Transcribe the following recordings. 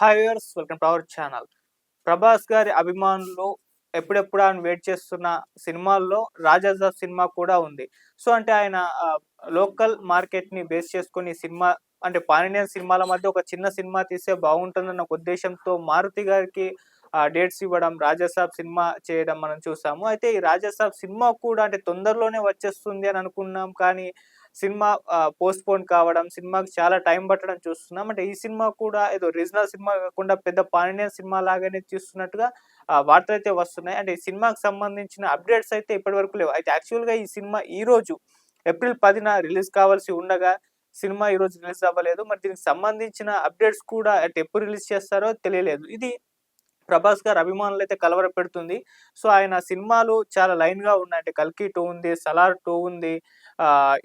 హైయర్స్ welcome to our channel. Prabhas గారి అభిమానులు ఎప్పుడెప్పుడు ఆయన వెయిట్ చేస్తున్న సినిమాల్లో రాజాజాబ్ సినిమా కూడా ఉంది. సో అంటే ఆయన లోకల్ మార్కెట్ని బేస్ చేసుకుని సినిమా అంటే పానినియన్ సినిమాల మధ్య ఒక చిన్న సినిమా తీస్తే బాగుంటుందన్న ఒక ఉద్దేశంతో మారుతి గారికి డేట్స్ ఇవ్వడం రాజాసాబ్ సినిమా చేయడం మనం చూసాము. అయితే ఈ రాజాసాబ్ సినిమా కూడా అంటే తొందరలోనే వచ్చేస్తుంది అని అనుకున్నాం. కానీ సినిమా పోస్ట్ పోన్ కావడం సినిమాకి చాలా టైం పట్టడం చూస్తున్నాం. అంటే ఈ సినిమా కూడా ఏదో రీజనల్ సినిమా కాకుండా పెద్ద పానినియన్ సినిమా లాగానే చూస్తున్నట్టుగా వార్తలు అయితే వస్తున్నాయి. అంటే ఈ సినిమాకి సంబంధించిన అప్డేట్స్ అయితే ఇప్పటి వరకు లేవు. అయితే యాక్చువల్గా ఈ సినిమా ఈ రోజు ఏప్రిల్ పదిన రిలీజ్ కావాల్సి ఉండగా సినిమా ఈరోజు రిలీజ్ అవ్వలేదు. మరి దీనికి సంబంధించిన అప్డేట్స్ కూడా అంటే ఎప్పుడు రిలీజ్ చేస్తారో తెలియలేదు. ఇది ప్రభాస్ గారు అభిమానులు అయితే కలవర పెడుతుంది సో ఆయన సినిమాలు చాలా లైన్గా ఉన్నాయి. అంటే కల్కి టూ ఉంది సలార్ టూ ఉంది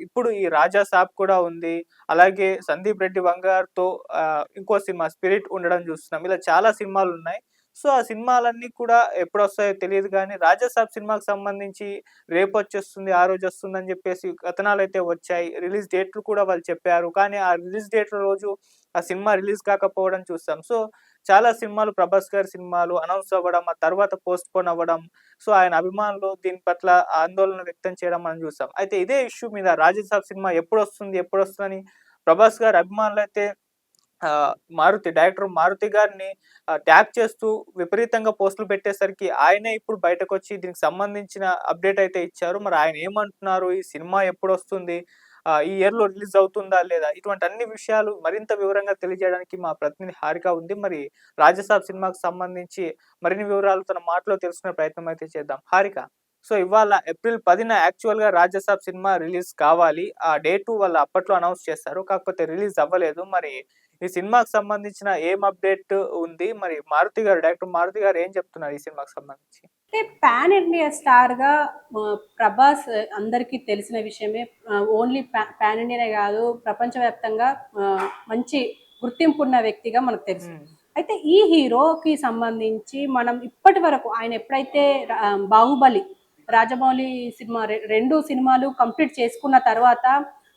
ఇప్పుడు ఈ రాజా సాబ్ కూడా ఉంది. అలాగే సందీప్ రెడ్డి వంగార్తో ఇంకో సినిమా స్పిరిట్ ఉండడం చూస్తున్నాం. ఇలా చాలా సినిమాలు ఉన్నాయి. సో ఆ సినిమాలన్నీ కూడా ఎప్పుడు వస్తాయో తెలియదు కానీ రాజాసాబ్ సినిమాకి సంబంధించి రేపు వచ్చేస్తుంది ఆ రోజు వస్తుంది అని చెప్పేసి కథనాలు అయితే వచ్చాయి. రిలీజ్ డేట్లు కూడా వాళ్ళు చెప్పారు. కానీ ఆ రిలీజ్ డేట్ రోజు ఆ సినిమా రిలీజ్ కాకపోవడం చూస్తాం. సో చాలా సినిమాలు ప్రభాస్ గారి సినిమాలు అనౌన్స్ అవ్వడం ఆ తర్వాత పోస్ట్ పోన్ అవ్వడం. సో ఆయన అభిమానులు దీని పట్ల ఆందోళన వ్యక్తం చేయడం మనం చూసాం. అయితే ఇదే ఇష్యూ మీద రాజసాబ్ సినిమా ఎప్పుడు వస్తుంది ఎప్పుడు వస్తుందని ప్రభాస్ గారి అభిమానులు అయితే మారుతి డైరెక్టర్ మారుతి గారిని ట్యాగ్ చేస్తూ విపరీతంగా పోస్టులు పెట్టేసరికి ఆయనే ఇప్పుడు బయటకు వచ్చి దీనికి సంబంధించిన అప్డేట్ అయితే ఇచ్చారు. మరి ఆయన ఏమంటున్నారు? ఈ సినిమా ఎప్పుడు వస్తుంది ఈ ఇయర్లో రిలీజ్ అవుతుందా లేదా? ఇటువంటి అన్ని విషయాలు మరింత వివరంగా తెలియజేయడానికి మా ప్రతినిధి హారిక ఉంది. మరి రాజసాబ్ సినిమాకు సంబంధించి మరిన్ని వివరాలు తన మాటలో తెలుసుకునే ప్రయత్నం అయితే చేద్దాం. హారిక సో ఇవాళ ఏప్రిల్ పదిన యాక్చువల్గా రాజసాబ్ సినిమా రిలీజ్ కావాలి. ఆ డేటు వాళ్ళు అప్పట్లో అనౌన్స్ చేస్తారు. కాకపోతే రిలీజ్ అవ్వలేదు. మరి ఈ సినిమాకి సంబంధించిన ఏం అప్డేట్ ఉంది? మరి మారుతి గారు డైరెక్టర్ మారుతి గారు ఏం చెప్తున్నారు ఈ సినిమాకి సంబంధించి? పాన్ ఇండియా స్టార్గా ఆ, ప్రభాస్ అందరికీ తెలిసిన విషయమే. ఓన్లీ పాన్ ఇండియానే కాదు ప్రపంచవ్యాప్తంగా మంచి గుర్తింపు ఉన్న వ్యక్తిగా మనకు తెలుసు. అయితే ఈ హీరోకి సంబంధించి మనం ఇప్పటి వరకు ఆయన ఎప్పుడైతే బాహుబలి రాజమౌళి సినిమా రెండు సినిమాలు కంప్లీట్ చేసుకున్న తర్వాత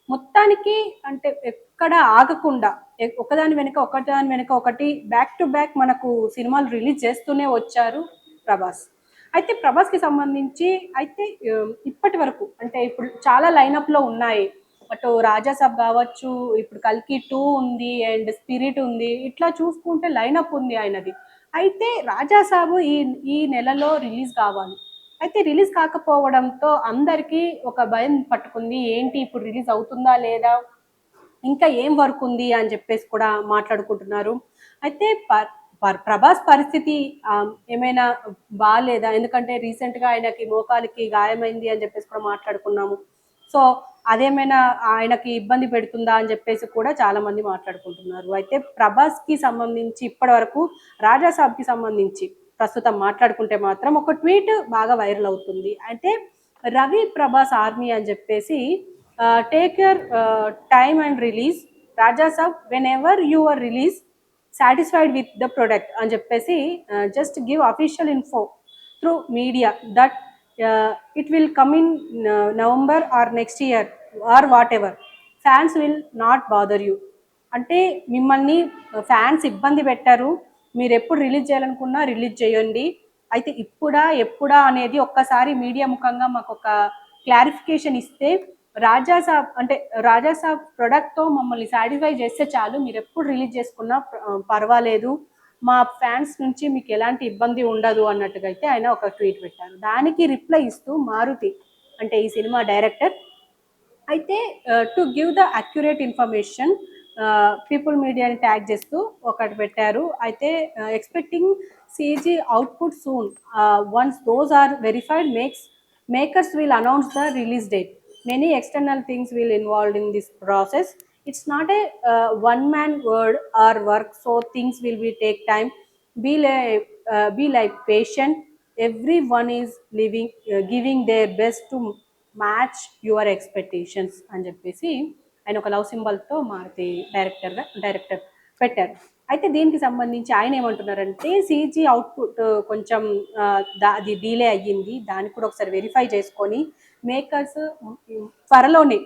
మొత్తానికి అంటే ఎక్కడ ఆగకుండా ఒకదాని వెనుక ఒకదాని వెనుక ఒకటి బ్యాక్ టు బ్యాక్ మనకు సినిమాలు రిలీజ్ చేస్తూనే వచ్చారు ప్రభాస్. అయితే ప్రభాస్కి సంబంధించి అయితే ఇప్పటి వరకు అంటే ఇప్పుడు చాలా లైనప్లో ఉన్నాయి. అటు రాజాసాబ్ కావచ్చు ఇప్పుడు కల్కి టూ ఉంది అండ్ స్పిరిట్ ఉంది. ఇట్లా చూసుకుంటే లైనప్ ఉంది ఆయనది. అయితే రాజాసాబు ఈ ఈ నెలలో రిలీజ్ కావాలి. అయితే రిలీజ్ కాకపోవడంతో అందరికీ ఒక భయం పట్టుకుంది. ఏంటి ఇప్పుడు రిలీజ్ అవుతుందా లేదా? ఇంకా ఏం వర్క్ ఉంది అని చెప్పేసి కూడా మాట్లాడుకుంటున్నారు. అయితే ప్రభాస్ పరిస్థితి ఏమైనా బాగాలేదా ఎందుకంటే రీసెంట్గా ఆయనకి మోకాలికి గాయమైంది అని చెప్పేసి కూడా మాట్లాడుకున్నాము. సో అదేమైనా ఆయనకి ఇబ్బంది పెడుతుందా అని చెప్పేసి కూడా చాలా మంది మాట్లాడుకుంటున్నారు. అయితే ప్రభాస్కి సంబంధించి ఇప్పటి వరకు రాజాసాబ్కి సంబంధించి ప్రస్తుతం మాట్లాడుకుంటే మాత్రం ఒక ట్వీట్ బాగా వైరల్ అవుతుంది. అయితే రవి ప్రభాస్ ఆర్మీ అని చెప్పేసి take your time and release Raja Saab whenever you are release satisfied with the product అని చెప్పేసి just give official info through media that it will come in November or next year or whatever fans will not bother you అంటే మిమ్మల్ని fans ఇబ్బంది పెట్టారు. మీరు ఎప్పుడు release చేయాలనుకున్నా release చేయండి. అయితే ఇప్పుడా ఎప్పుడా అనేది ఒక్కసారి మీడియా ముఖంగా మాకు ఒక క్లారిఫికేషన్ ఇస్తే రాజాసాబ్ అంటే రాజాసాబ్ ప్రొడక్ట్తో మమ్మల్ని సాటిస్ఫై చేస్తే చాలు. మీరు ఎప్పుడు రిలీజ్ చేసుకున్నా పర్వాలేదు. మా ఫ్యాన్స్ నుంచి మీకు ఎలాంటి ఇబ్బంది ఉండదు అన్నట్టుగా అయితే ఆయన ఒక ట్వీట్ పెట్టారు. దానికి రిప్లై ఇస్తూ మారుతి అంటే ఈ సినిమా డైరెక్టర్ అయితే to give the accurate information people మీడియాని ట్యాగ్ చేస్తూ ఒకటి పెట్టారు. అయితే expecting CG output soon once those are verified makes makers will announce the release date many external things will involve in this process it's not a uh, one man word or work so things will be take time be like uh, be like patient everyone is living uh, giving their best to match your expectations అని చెప్పేసి ఆయన ఒక love సింబల్తో Maruti డైరెక్టర్గా director పెట్టారు అయితే దీనికి సంబంధించి ఆయన ఏమంటున్నారంటే సీజీ అవుట్పుట్ కొంచెం ఆ, దా- అది డీలే అయ్యింది దాన్ని కూడా ఒకసారి వెరిఫై చేసుకొని మేకర్స్ త్వరలోనే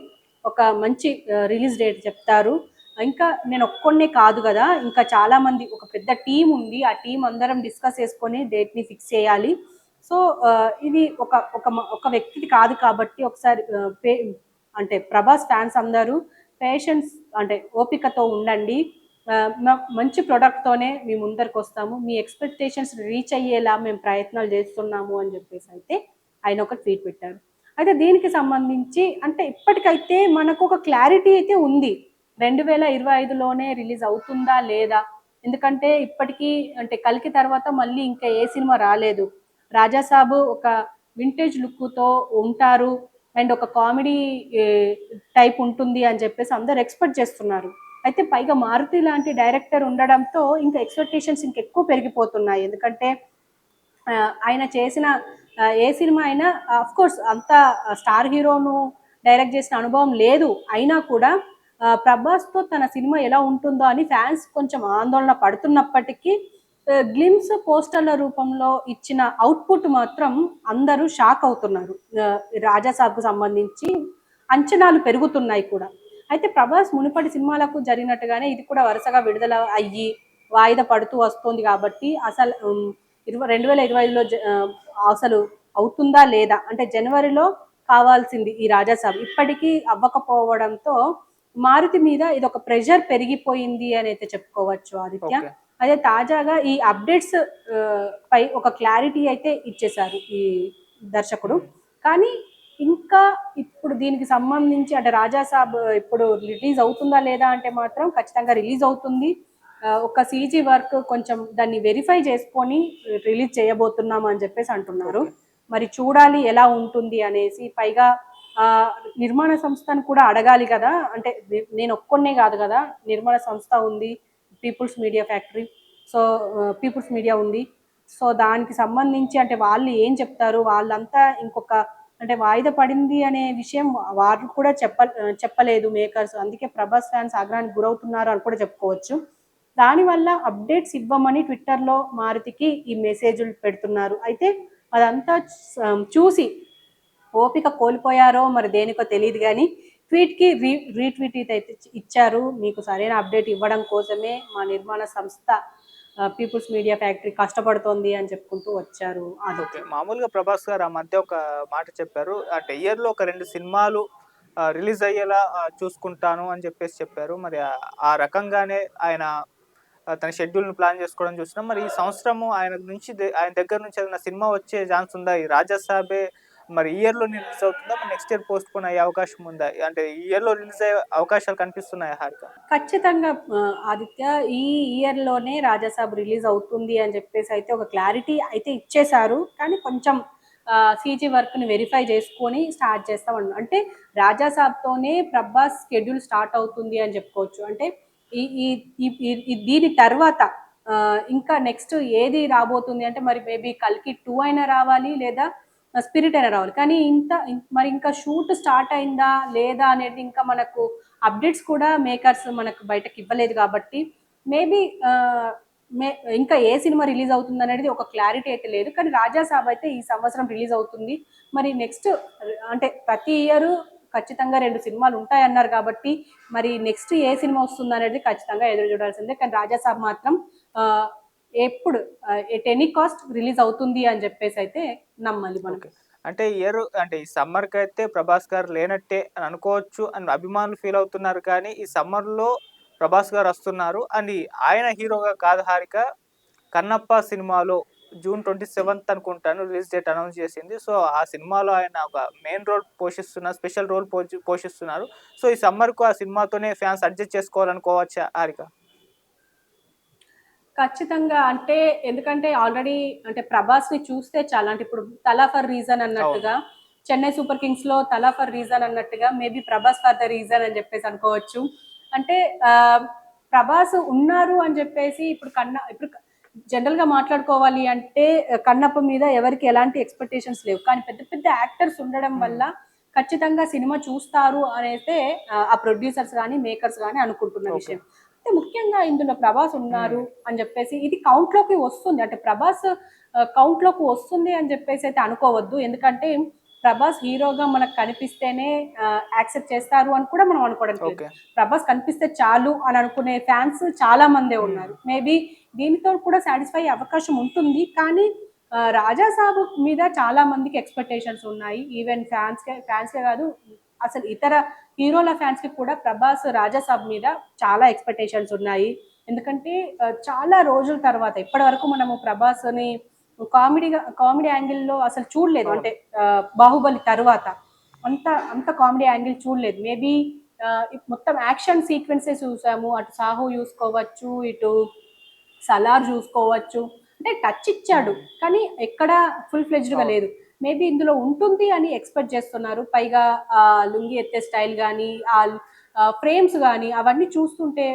ఒక మంచి రిలీజ్ డేట్ చెప్తారు. ఇంకా నేను ఒక్కొన్నే కాదు కదా ఇంకా చాలామంది ఒక పెద్ద టీం ఉంది ఆ టీం అందరం డిస్కస్ చేసుకొని డేట్ని ఫిక్స్ చేయాలి. సో ఇది ఒక ఒక ఒక వ్యక్తిది కాదు కాబట్టి ఒకసారి పే- అంటే ప్రభాస్ ఫ్యాన్స్ అందరూ పేషెన్స్ అంటే ఓపికతో ఉండండి. మంచి ప్రొడక్ట్తోనే మేము ముందరికి వస్తాము. మీ ఎక్స్పెక్టేషన్స్ రీచ్ అయ్యేలా మేము ప్రయత్నాలు చేస్తున్నాము అని చెప్పేసి అయితే ఆయన ఒక ట్వీట్ పెట్టారు. అయితే దీనికి సంబంధించి అంటే ఇప్పటికైతే మనకు ఒక క్లారిటీ అయితే ఉంది. రెండు వేల ఇరవై ఐదులోనే రిలీజ్ అవుతుందా లేదా? ఎందుకంటే ఇప్పటికీ అంటే కలికి తర్వాత మళ్ళీ ఇంకా ఏ సినిమా రాలేదు. రాజాసాబు ఒక వింటేజ్ లుక్తో ఉంటారు. అండ్ ఒక కామెడీ టైప్ ఉంటుంది అని చెప్పేసి అందరు ఎక్స్పెక్ట్ చేస్తున్నారు. అయితే పైగా మారుతి లాంటి డైరెక్టర్ ఉండడంతో ఇంకా ఎక్స్పెక్టేషన్స్ ఇంకెక్కువ పెరిగిపోతున్నాయి. ఎందుకంటే ఆయన చేసిన ఏ సినిమా అయినా అఫ్ కోర్స్ అంత స్టార్ హీరోను డైరెక్ట్ చేసిన అనుభవం లేదు. అయినా కూడా ప్రభాస్తో తన సినిమా ఎలా ఉంటుందో అని ఫ్యాన్స్ కొంచెం ఆందోళన పడుతున్నప్పటికీ గ్లిమ్స్ పోస్టర్ల రూపంలో ఇచ్చిన అవుట్పుట్ మాత్రం అందరూ షాక్ అవుతున్నారు. రాజాసాబ్కు సంబంధించి అంచనాలు పెరుగుతున్నాయి కూడా. అయితే ప్రభాస్ మునుపటి సినిమాలకు జరిగినట్టుగానే ఇది కూడా వరుసగా విడుదల అయ్యి వాయిదా పడుతూ వస్తుంది కాబట్టి అసలు ఇరవై రెండు వేల ఇరవై ఐదులో అసలు అవుతుందా లేదా? అంటే జనవరిలో కావాల్సింది ఈ రాజాసాబ్. ఇప్పటికీ అవ్వకపోవడంతో మారుతి మీద ఇది ఒక ప్రెషర్ పెరిగిపోయింది అని అయితే చెప్పుకోవచ్చు ఆదిత్య. అదే తాజాగా ఈ అప్డేట్స్ పై ఒక క్లారిటీ అయితే ఇచ్చేశారు ఈ దర్శకుడు. కానీ ఇంకా ఇప్పుడు దీనికి సంబంధించి అంటే రాజాసాబ్ ఇప్పుడు రిలీజ్ అవుతుందా లేదా అంటే మాత్రం ఖచ్చితంగా రిలీజ్ అవుతుంది. ఒక సీజీ వర్క్ కొంచెం దాన్ని వెరిఫై చేసుకొని రిలీజ్ చేయబోతున్నాం అని చెప్పేసి అంటున్నారు. మరి చూడాలి ఎలా ఉంటుంది అనేసి పైగా ఆ నిర్మాణ సంస్థను కూడా అడగాలి కదా. అంటే నేను ఒక్కొన్నే కాదు కదా. నిర్మాణ సంస్థ ఉంది People's Media Factory so People's Media ఉంది. సో దానికి సంబంధించి అంటే వాళ్ళు ఏం చెప్తారు? వాళ్ళంతా ఇంకొక అంటే వాయిదా పడింది అనే విషయం వారు కూడా చెప్ప చెప్పలేదు మేకర్స్. అందుకే ప్రభాస్ ఫ్యాన్స్ ఆగ్రహానికి గురవుతున్నారు అని కూడా చెప్పుకోవచ్చు. దానివల్ల అప్డేట్స్ ఇవ్వమని ట్విట్టర్లో మారుతికి ఈ మెసేజ్లు పెడుతున్నారు. అయితే అదంతా చూసి ఓపిక కోల్పోయారో మరి దేనికో తెలియదు కానీ ట్వీట్కి రీ రీట్వీట్ అయితే ఇచ్చారు. మీకు సరైన అప్డేట్ ఇవ్వడం కోసమే మా నిర్మాణ సంస్థ పీపుల్స్ మీడియా ఫ్యాక్టరీ కష్టపడుతోంది అని చెప్పుకుంటూ వచ్చారు అదొకే మామూలుగా ప్రభాస్ గారు ఆ మధ్య ఒక మాట చెప్పారు. అంటే ఇయర్లో ఒక రెండు సినిమాలు రిలీజ్ అయ్యేలా చూసుకుంటాను అని చెప్పేసి చెప్పారు. మరి ఆ- రకంగానే ఆయన తన షెడ్యూల్ను ప్లాన్ చేసుకోవడం చూసినాం మరి ఈ సంవత్సరము ఆయన నుంచి ఆయన దగ్గర నుంచి ఏదైనా సినిమా వచ్చే ఛాన్స్ ఉందా? ఈ రాజాసాబే మరి ఇయర్లో రిలీజ్ అవుతుందా? నెక్స్ట్ ఇయర్ పోస్ట్ పోన్ అయ్యే అవకాశం ఉందా? అంటే ఇయర్లో రిలీజ్ అయ్యే అవకాశాలు కనిపిస్తున్నాయి హారిక? ఖచ్చితంగా ఆదిత్య ఈ ఇయర్లోనే రాజాసాబ్ రిలీజ్ అవుతుంది అని చెప్పేసి అయితే ఒక క్లారిటీ అయితే ఇచ్చేశారు. కానీ కొంచెం సీజీ వర్క్ని వెరిఫై చేసుకొని స్టార్ట్ చేస్తామన్న అంటే రాజాసాబ్తోనే ప్రభాస్ షెడ్యూల్ స్టార్ట్ అవుతుంది అని చెప్పుకోవచ్చు. అంటే ఈ దీని తర్వాత ఇంకా నెక్స్ట్ ఏది రాబోతుంది అంటే మరి మేబీ కల్కి టూ అయినా రావాలి లేదా స్పిరిట్ అయినా రావాలి. కానీ ఇంత మరి ఇంకా షూట్ స్టార్ట్ అయిందా లేదా అనేది ఇంకా మనకు అప్డేట్స్ కూడా మేకర్స్ మనకు బయటకు ఇవ్వలేదు కాబట్టి మేబీ మే ఇంకా ఏ సినిమా రిలీజ్ అవుతుంది అనేది ఒక క్లారిటీ అయితే లేదు. కానీ రాజా సాబ్ అయితే ఈ సంవత్సరం రిలీజ్ అవుతుంది. మరి నెక్స్ట్ అంటే ప్రతి ఇయర్ ఖచ్చితంగా రెండు సినిమాలు ఉంటాయన్నారు కాబట్టి మరి నెక్స్ట్ ఏ సినిమా వస్తుంది అనేది ఖచ్చితంగా ఎదురు చూడాల్సిందే. కానీ రాజాసాబ్ మాత్రం ఎప్పుడు ఎట్ ఎనీ కాస్ట్ రిలీజ్ అవుతుంది అని చెప్పేసి అయితే నమ్మాలి మనకి అంటే ఇయర్ అంటే ఈ సమ్మర్కి అయితే ప్రభాస్ గారు లేనట్టే అని అనుకోవచ్చు అని అభిమానులు ఫీల్ అవుతున్నారు కానీ ఈ సమ్మర్లో ప్రభాస్ గారు వస్తున్నారు. అండ్ ఆయన హీరోగా కాదు హారిక కన్నప్ప సినిమాలో జూన్ ట్వంటీ సెవెంత్ అనుకుంటాను రిలీజ్ డేట్ అనౌన్స్ చేసింది. సో ఆ సినిమాలో ఆయన ఒక మెయిన్ రోల్ పోషిస్తున్నారు స్పెషల్ రోల్ పోషిస్తున్నారు. సో ఈ సమ్మర్కు ఆ సినిమాతోనే ఫ్యాన్స్ అడ్జస్ట్ చేసుకోవాలనుకోవచ్చా హారిక? ఖచ్చితంగా. అంటే ఎందుకంటే ఆల్రెడీ అంటే ప్రభాస్ని చూస్తే చాలా అంటే ఇప్పుడు తలా ఫర్ రీజన్ అన్నట్టుగా చెన్నై సూపర్ కింగ్స్లో తలా ఫర్ రీజన్ అన్నట్టుగా maybe Prabhas for the reason అని చెప్పేసి అనుకోవచ్చు. అంటే ప్రభాస్ ఉన్నారు అని చెప్పేసి ఇప్పుడు కన్న ఇప్పుడు జనరల్గా మాట్లాడుకోవాలి అంటే కన్నప్ప మీద ఎవరికి ఎలాంటి ఎక్స్పెక్టేషన్స్ లేవు. కానీ పెద్ద పెద్ద యాక్టర్స్ ఉండడం వల్ల ఖచ్చితంగా సినిమా చూస్తారు అనేస్తే ఆ, ప్రొడ్యూసర్స్ కానీ మేకర్స్ కానీ అనుకుంటున్న. విషయం. అంటే ముఖ్యంగా ఇందులో ప్రభాస్ ఉన్నారు అని చెప్పేసి ఇది కౌంట్లోకి వస్తుంది. అంటే ప్రభాస్ కౌంట్లోకి వస్తుంది అని చెప్పేసి అయితే అనుకోవద్దు. ఎందుకంటే ప్రభాస్ హీరోగా మనకు కనిపిస్తేనే యాక్సెప్ట్ చేస్తారు అని కూడా మనం అనుకోవడానికి. ఓకే ప్రభాస్ కనిపిస్తే చాలు అని అనుకునే ఫ్యాన్స్ చాలా మందే ఉన్నారు. మేబీ దీనితో కూడా సాటిస్ఫై అవకాశం ఉంటుంది. కానీ రాజా సాబు మీద చాలా మందికి ఎక్స్పెక్టేషన్స్ ఉన్నాయి. ఈవెన్ ఫ్యాన్స్ ఫ్యాన్స్కే కాదు అసలు ఇతర హీరోల ఫ్యాన్స్కి కూడా ప్రభాస్ రాజా సాబ్ మీద చాలా ఎక్స్పెక్టేషన్స్ ఉన్నాయి. ఎందుకంటే చాలా రోజుల తర్వాత ఇప్పటి వరకు మనము ప్రభాస్ని కామెడీగా కామెడీ యాంగిల్లో అసలు చూడలేదు. అంటే బాహుబలి తర్వాత అంత అంత కామెడీ యాంగిల్ చూడలేదు. మేబీ మొత్తం యాక్షన్ సీక్వెన్సెస్ చూసాము. అటు సాహు చూసుకోవచ్చు ఇటు సలార్ చూసుకోవచ్చు. అంటే టచ్ ఇచ్చాడు కానీ ఎక్కడ ఫుల్ ఫ్లెజ్డ్గా లేదు. మేబీ ఇందులో ఉంటుంది అని ఎక్స్పెక్ట్ చేస్తున్నారు. పైగా ఆ లుంగి ఎత్తే స్టైల్ కానీ ఆ ఫ్రేమ్స్ కానీ అవన్నీ చూస్తుంటే